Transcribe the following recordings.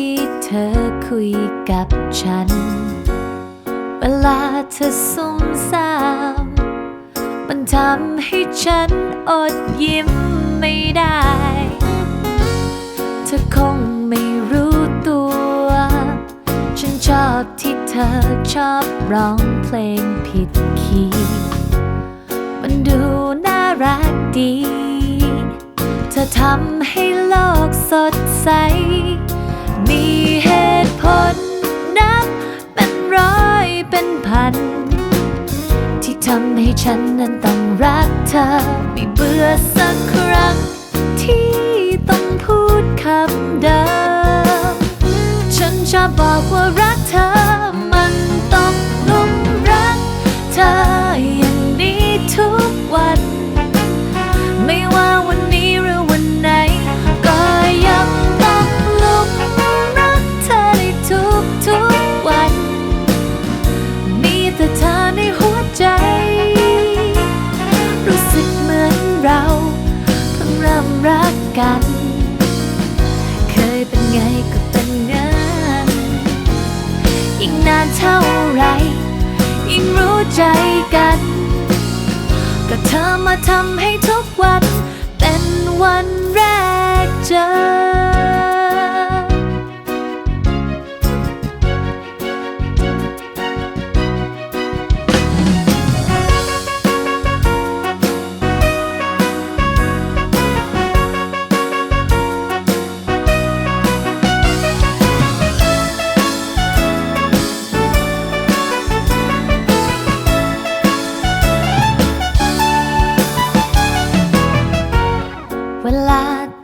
ที่เธอคุยกับฉัน เวลาเธอซุ่มซ่ามมันทำให้ฉันอดยิ้มไม่ได้ เธอคงไม่รู้ตัว ฉันชอบที่เธอชอบร้องเพลงผิดคีย์มันดูน่ารักดี เธอทำให้โลกสดใส เป็นพัน ที่ทำให้ฉันนั้นต้องรักเธอ ไม่เบื่อสักครั้ง ที่ต้องพูดคำเดิม ฉันชอบบอกว่ารักเธอ นานเท่าไรยิ่งรู้ใจกัน ก็เธอมาทำให้ทุกวัน เป็นวันแรกเจอ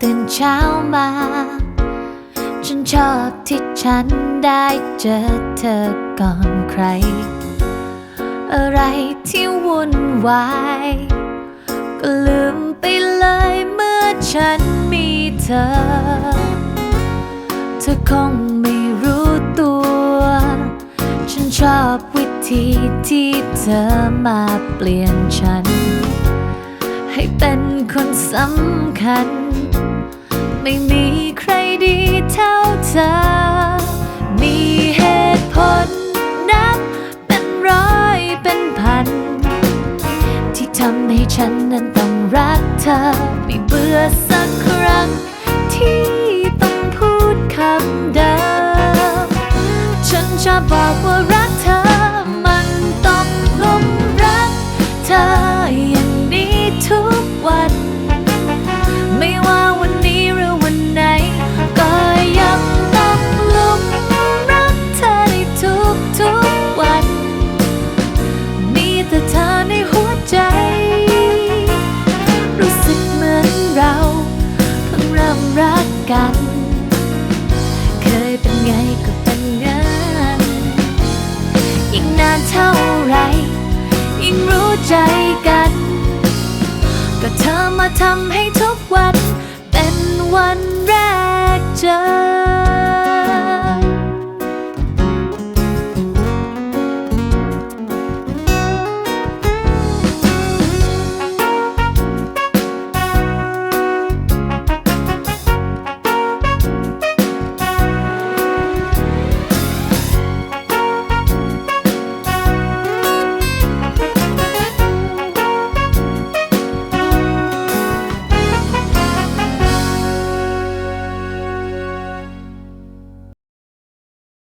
ตื่นเช้ามา ฉันชอบที่ฉันได้เจอเธอก่อนใคร อะไรที่วุ่นวายก็ลืมไปเลยเมื่อฉันมีเธอ เธอคงไม่รู้ตัว ฉันชอบวิธีที่เธอมาเปลี่ยนฉัน ให้เป็นคนสำคัญ ไม่มีใครดีเท่าเธอ มีเหตุผลนับเป็นร้อยเป็นพัน ที่ทำให้ฉันนั้นต้องรักเธอ ไม่เบื่อสักครั้งที่ต้องพูดคำเดิม ฉันชอบบอกว่ารักัน เคยเป็นไงก็เป็นงานยิ่งนานเท่าไร ยิ่งรู้ใจ